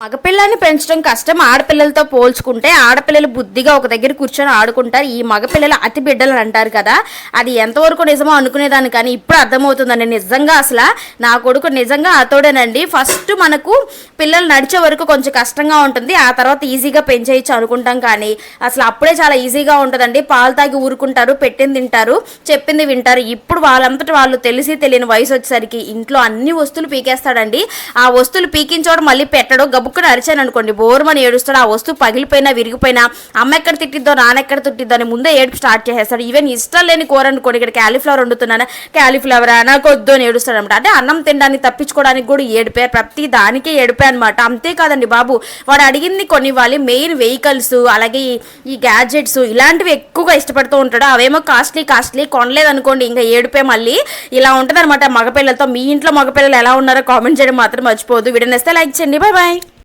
మగపిల్లని పెంచడం కష్టం. ఆడపిల్లలతో పోల్చుకుంటే ఆడపిల్లలు బుద్ధిగా ఒక దగ్గర కూర్చొని ఆడుకుంటారు. ఈ మగపిల్లలు అతి బిడ్డలు అంటారు కదా. అది ఎంతవరకు నిజమో అనుకునేదాన్ని కానీ ఇప్పుడు అర్థమవుతుందండి. నిజంగా అసలు నా కొడుకు నిజంగా అతోడేనండి. ఫస్ట్ మనకు పిల్లలు నడిచే వరకు కొంచెం కష్టంగా ఉంటుంది. ఆ తర్వాత ఈజీగా పెంచేయచ్చు అనుకుంటాం కానీ అసలు అప్పుడే చాలా ఈజీగా ఉంటుందండి. పాలు తాగి ఊరుకుంటారు పెట్టింది తింటారు చెప్పింది వింటారు. ఇప్పుడు వాళ్ళంతటి వాళ్ళు తెలిసి తెలియని వయసు వచ్చేసరికి ఇంట్లో అన్ని వస్తువులు పీకేస్తాడండి. ఆ వస్తువులు పీకించోడు మళ్ళీ పెట్టడం గబుక్కుని అరిచాను అనుకోండి బోర్మని ఏడుస్తాడు ఆ వస్తువు పగిలిపోయినా విరిగిపోయినా అమ్మ ఎక్కడ తిట్టిద్దో నాన్నెక్కడ తిట్టిద్దో అని ముందే ఏడుపు స్టార్ట్ చేసేస్తాడు. ఈవెన్ ఇష్టం లేని కూర అనుకోండి ఇక్కడ క్యాలీఫ్లవర్ వండుతున్నాను క్యాలీఫ్లవర్ నాకు వద్దు అని ఏడుస్తాడు అనమాట అంటే అన్నం తినడానికి తప్పించుకోవడానికి కూడా ఏడిపే ప్రతి దానికే ఏడిపే అనమాట అంతేకాదండి బాబు వాడు అడిగింది కొన్ని వాళ్ళు మెయిన్ వెహికల్స్ అలాగే ఈ- గ్యాడ్జెట్స్ ఇలాంటివి ఎక్కువగా ఇష్టపడుతూ ఉంటాడు. అవేమో కాస్ట్లీ కాస్ట్లీ కొనలేదు అనుకోండి ఇంకా ఏడుపే మళ్ళీ ఇలా ఉంటుంది అనమాట మగపిల్లలతో మీ ఇంట్లో మగపిల్లలు ఎలా ఉన్నారో కామెంట్ చేయడం మాత్రం మర్చిపోదు వీడియో నేస్తే లైక్ చేయండి. Bye bye